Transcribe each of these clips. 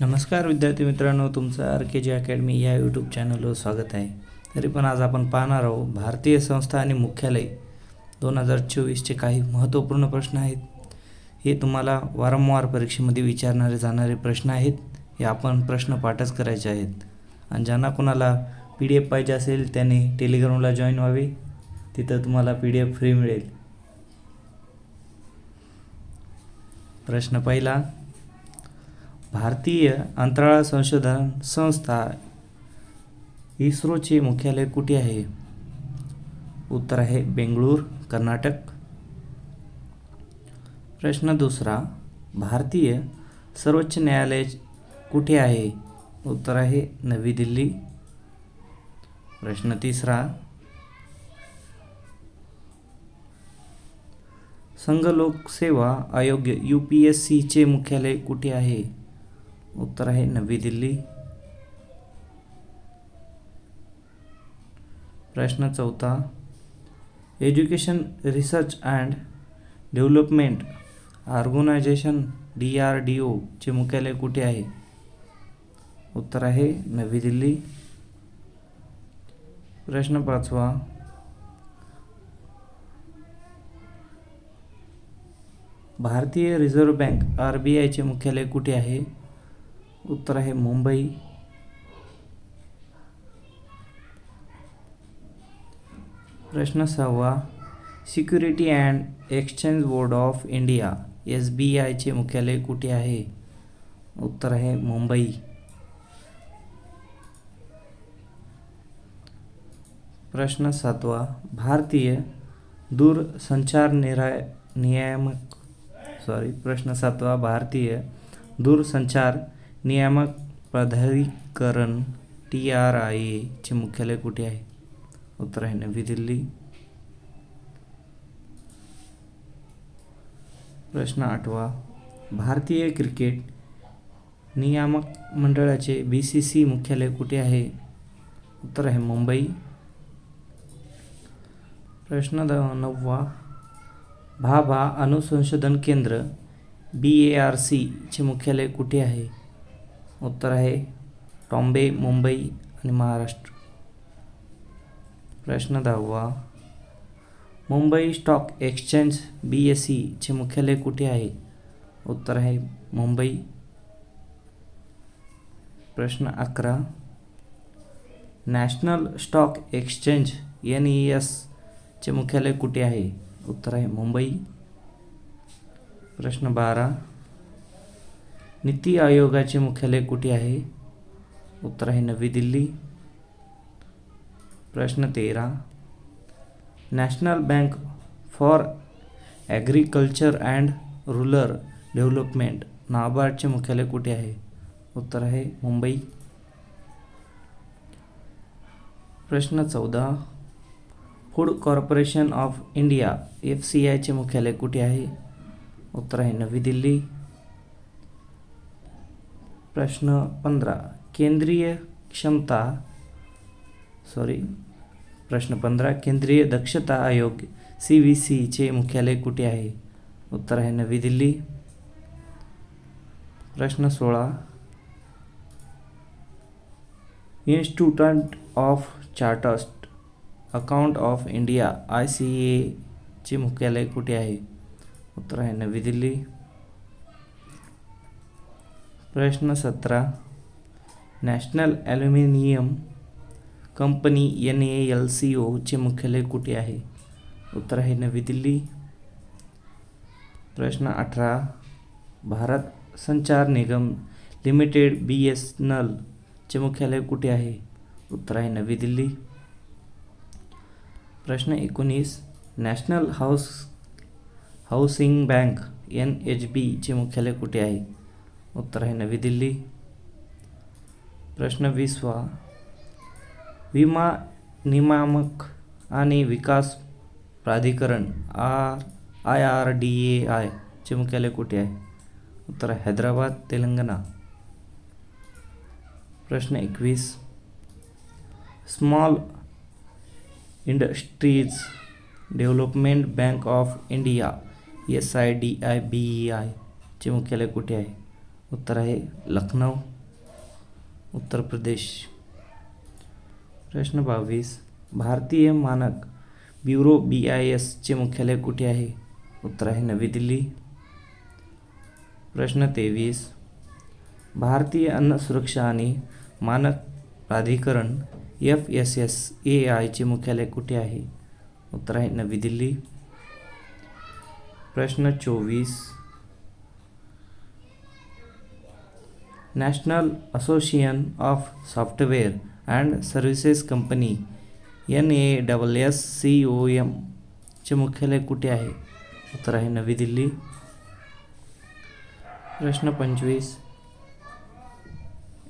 नमस्कार विद्यार्थी मित्रांनो तुमचं आर के जी अकॅडमी या यूट्यूब चॅनलवर स्वागत आहे. तरी पण आज आपण पाहणार आहोत भारतीय संस्था आणि मुख्यालय. दोन हजार चोवीसचे काही महत्त्वपूर्ण प्रश्न आहेत. हे तुम्हाला वारंवार परीक्षेमध्ये विचारणारे जाणारे प्रश्न आहेत. हे आपण प्रश्न पाठच करायचे आहेत. आणि ज्यांना कोणाला पी डी एफ पाहिजे असेल त्याने टेलिग्रामला जॉईन व्हावे. तिथं तुम्हाला पी डी एफ फ्री मिळेल. प्रश्न पहिला भारतीय अंतराळ संशोधन संस्था इस्रोचे मुख्यालय कुठे आहे? उत्तर आहे बेंगळूर कर्नाटक. प्रश्न दुसरा भारतीय सर्वोच्च न्यायालय कुठे आहे? उत्तर आहे नवी दिल्ली. प्रश्न तिसरा संघ लोकसेवा आयोग यू पी एस सीचे मुख्यालय कुठे आहे? उत्तर आहे नवी दिल्ली. प्रश्न चौथा education research and development organisation D R D ओचे मुख्यालय कुठे आहे? उत्तर आहे नवी दिल्ली. प्रश्न पाचवा भारतीय रिझर्व्ह बँक आर बी आयचे मुख्यालय कुठे आहे? उत्तर आहे मुंबई. प्रश्न सहावा security and exchange board of India S B आयचे मुख्यालय कुठे आहे? उत्तर आहे मुंबई. प्रश्न सातवा भारतीय दूरसंचार निराय नियामक सॉरी प्रश्न सातवा भारतीय दूरसंचार नियामक प्राधिकरण टी आर आय चे मुख्यालय कुठे आहे उत्तर आहे नवी दिल्ली प्रश्न आठवा भारतीय क्रिकेट नियामक मंडळाचे बी सी सी मुख्यालय कुठे आहे उत्तर आहे मुंबई प्रश्न द नववा भाभा अणुसंशोधन केंद्र बी ए आर सीचे मुख्यालय कुठे आहे उत्तर आहे टॉम्बे मुंबई आणि महाराष्ट्र. प्रश्न दहावा. Mumbai stock exchange B S सीचे मुख्यालय कुठे आहे? उत्तर आहे मुंबई. प्रश्न अकरा. National stock exchange N E एसचे मुख्यालय कुठे आहे? उत्तर आहे मुंबई. प्रश्न बारा. नीती आयोगाचे मुख्यालय कुठे आहे? उत्तर आहे नवी दिल्ली. प्रश्न तेरा. National bank for agriculture and rural development नाबार्डचे मुख्यालय कुठे आहे? उत्तर आहे मुंबई. प्रश्न चौदा. Food corporation of India F C आयचे मुख्यालय कुठे आहे? उत्तर आहे नवी दिल्ली. प्रश्न पंधरा. केंद्रीय क्षमता सॉरी प्रश्न पंधरा. केंद्रीय दक्षता आयोग सी व्ही सीचे मुख्यालय कुठे आहे? उत्तर आहे नवी दिल्ली. प्रश्न सोळा. Institute of chartered accountant of India I C एचे मुख्यालय कुठे आहे? उत्तर आहे नवी दिल्ली. प्रश्न सतरा. National aluminium company N A L C ओचे मुख्यालय कुठे आहे? उत्तर आहे नवी दिल्ली. प्रश्न अठरा. भारत संचार निगम लिमिटेड बी एस नलचे मुख्यालय कुठे आहे? उत्तर आहे नवी दिल्ली. प्रश्न एकोणीस. National house housing bank N H बीचे मुख्यालय कुठे आहे? उत्तर आहे नवी दिल्ली। प्रश्न वीसवा विमा नियामक आणि विकास प्राधिकरण R I R D A आयचे मुख्यालय कुठे आहे? उत्तर हैदराबाद तेलंगणा। प्रश्न एकवीस small industries development bank of India S I D I B E आयचे मुख्यालय कुठे आहे? उत्तर आहे लखनौ उत्तर प्रदेश. प्रश्न बावीस. भारतीय मानक ब्युरो बी आय एसचे मुख्यालय कुठे आहे? उत्तर आहे नवी दिल्ली. प्रश्न तेवीस. भारतीय अन्न सुरक्षा आणि मानक प्राधिकरण एफ एस एस ए आयचे मुख्यालय कुठे आहे? उत्तर आहे नवी दिल्ली. प्रश्न चोवीस. National association of software and services company N A double S C O एमचे मुख्यालय कुठे आहे? उत्तर आहे नवी दिल्ली. प्रश्न पंचवीस.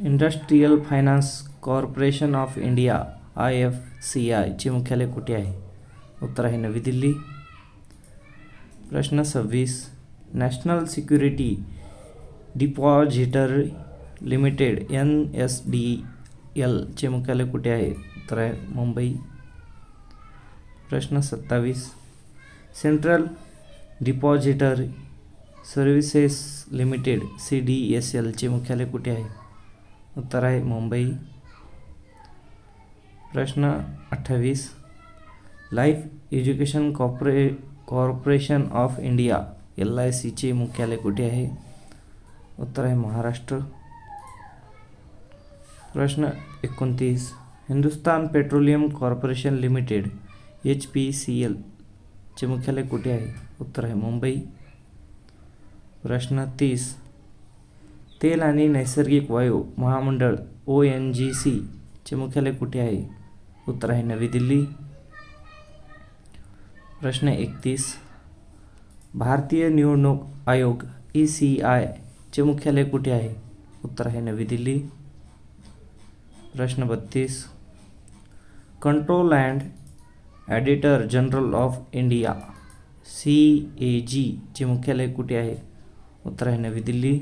Industrial finance corporation of India I F C आयचे मुख्यालय कुठे आहे? उत्तर आहे नवी दिल्ली. प्रश्न सव्वीस. National security depository limited N S D एलचे मुख्यालय कुठे आहे तर आहे मुंबई प्रश्न सत्तावीस central depository services limited C D S एलचे मुख्यालय कुठे आहे उत्तर आहे मुंबई प्रश्न अठ्ठावीस life education corpora corporation of India L I सीचे मुख्यालय कुठे आहे उत्तर आहे महाराष्ट्र प्रश्न एकोणतीस. Hindustan petroleum corporation limited H P C एलचे मुख्यालय कुठे आहे? उत्तर आहे मुंबई. प्रश्न तीस. तेल आणि नैसर्गिक वायू महामंडळ ओ एन जी सीचे मुख्यालय कुठे आहे? उत्तर आहे नवी दिल्ली. प्रश्न एकतीस. भारतीय निवडणूक आयोग ई सी आयचे मुख्यालय कुठे आहे? उत्तर आहे नवी दिल्ली. प्रश्न बत्तीस. Control and auditor general of India C A जीचे मुख्यालय कुठे आहे? उत्तर आहे नवी दिल्ली.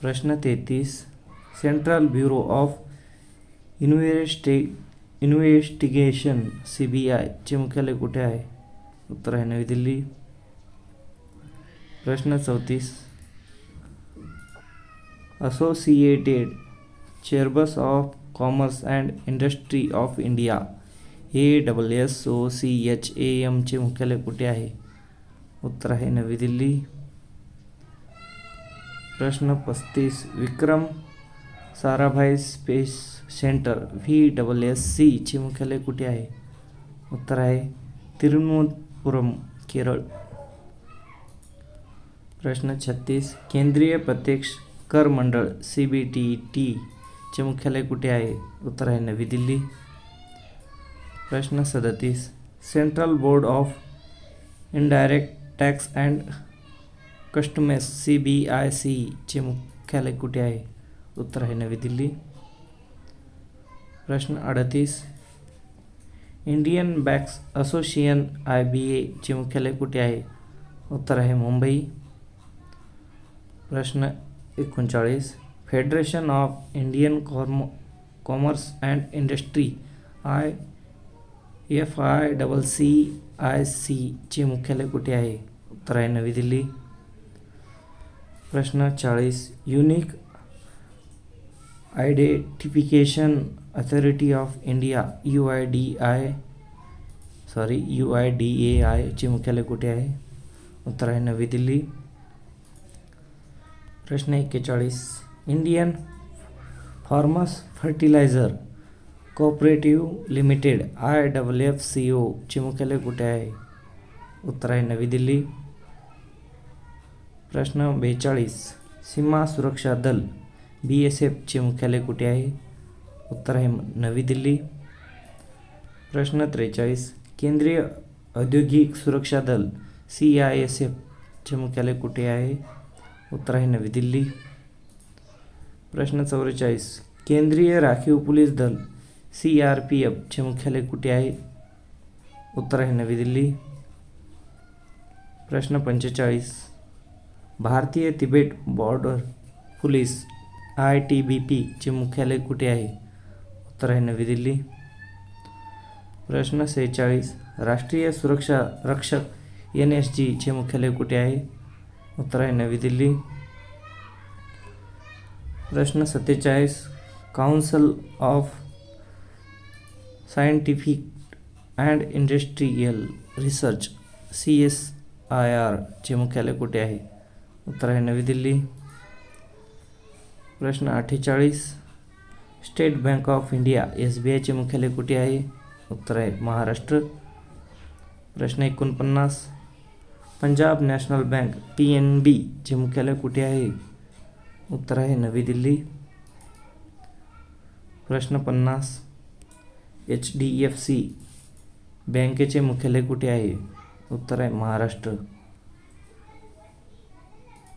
प्रश्न तेहतीस. Central bureau of investi investigation C B आयचे मुख्यालय कुठे आहे? उत्तर आहे नवी दिल्ली. प्रश्न चौतीस. Associated chambers of commerce and industry of India A double S O C H A एमचे मुख्यालय कुठे आहे? उत्तर आहे नवी दिल्ली. प्रश्न पस्तीस Vikram Sarabhai space centre V double S सीचे मुख्यालय कुठे आहे? उत्तर आहे तिरुवनंतपुरम केरळ. प्रश्न छत्तीस केंद्रीय प्रत्यक्ष कर मंडळ सी बी टी चे मुख्यालय कुठे आहे? उत्तर आहे नवी दिल्ली. प्रश्न सदतीस. Central board of indirect tax and customs C B I सीचे मुख्यालय कुठे आहे? उत्तर आहे नवी दिल्ली. प्रश्न अडतीस. Indian banks association I B एचे मुख्यालय कुठे आहे? उत्तर आहे मुंबई. प्रश्न एकोणचाळीस. Federation of Indian com commerce and industry I F I double C I सीचे मुख्यालय कुठे आहे? उत्तर आहे नवी दिल्ली. प्रश्न चाळीस. Unique identification authority of India U I D I sorry U I D A आयचे मुख्यालय कुठे आहे? उत्तर आहे नवी दिल्ली. प्रश्न एक्केचाळीस Indian farmers fertiliser cooperative limited I W F C ओचे मुख्यालय कुठे आहे? उत्तर आहे नवी दिल्ली. प्रश्न बेचाळीस. सीमा सुरक्षा दल बी एस एफचे मुख्यालय कुठे आहे? उत्तर आहे नवी दिल्ली. प्रश्न त्रेचाळीस. केंद्रीय औद्योगिक सुरक्षा दल सी आय एस एफचे मुख्यालय कुठे आहे? उत्तर आहे नवी दिल्ली. प्रश्न चौवेचाळीस. केंद्रीय राखीव पोलीस दल सी आर पी एफचे मुख्यालय कुठे आहे? उत्तर आहे नवी दिल्ली. प्रश्न पंचेचाळीस. भारतीय Tibet border police I T B पीचे मुख्यालय कुठे आहे? उत्तर आहे नवी दिल्ली. प्रश्न सेहेचाळीस. राष्ट्रीय सुरक्षा रक्षक एन एस जीचे मुख्यालय कुठे आहे? उत्तर आहे नवी दिल्ली. प्रश्न सत्तेचाळीस council of scientific and industrial research C S I आरचे मुख्यालय कुठे आहे? उत्तर आहे नवी दिल्ली. प्रश्न अठ्ठेचाळीस state bank of India S B आयचे मुख्यालय कुठे आहे? उत्तर आहे महाराष्ट्र. प्रश्न एकोणपन्नास Punjab national bank P N बीचे मुख्यालय कुठे आहे? उत्तर आहे नवी दिल्ली. प्रश्न पन्नास. एच डी एफ सी बँकेचे मुख्यालय कुठे आहे? उत्तर आहे महाराष्ट्र.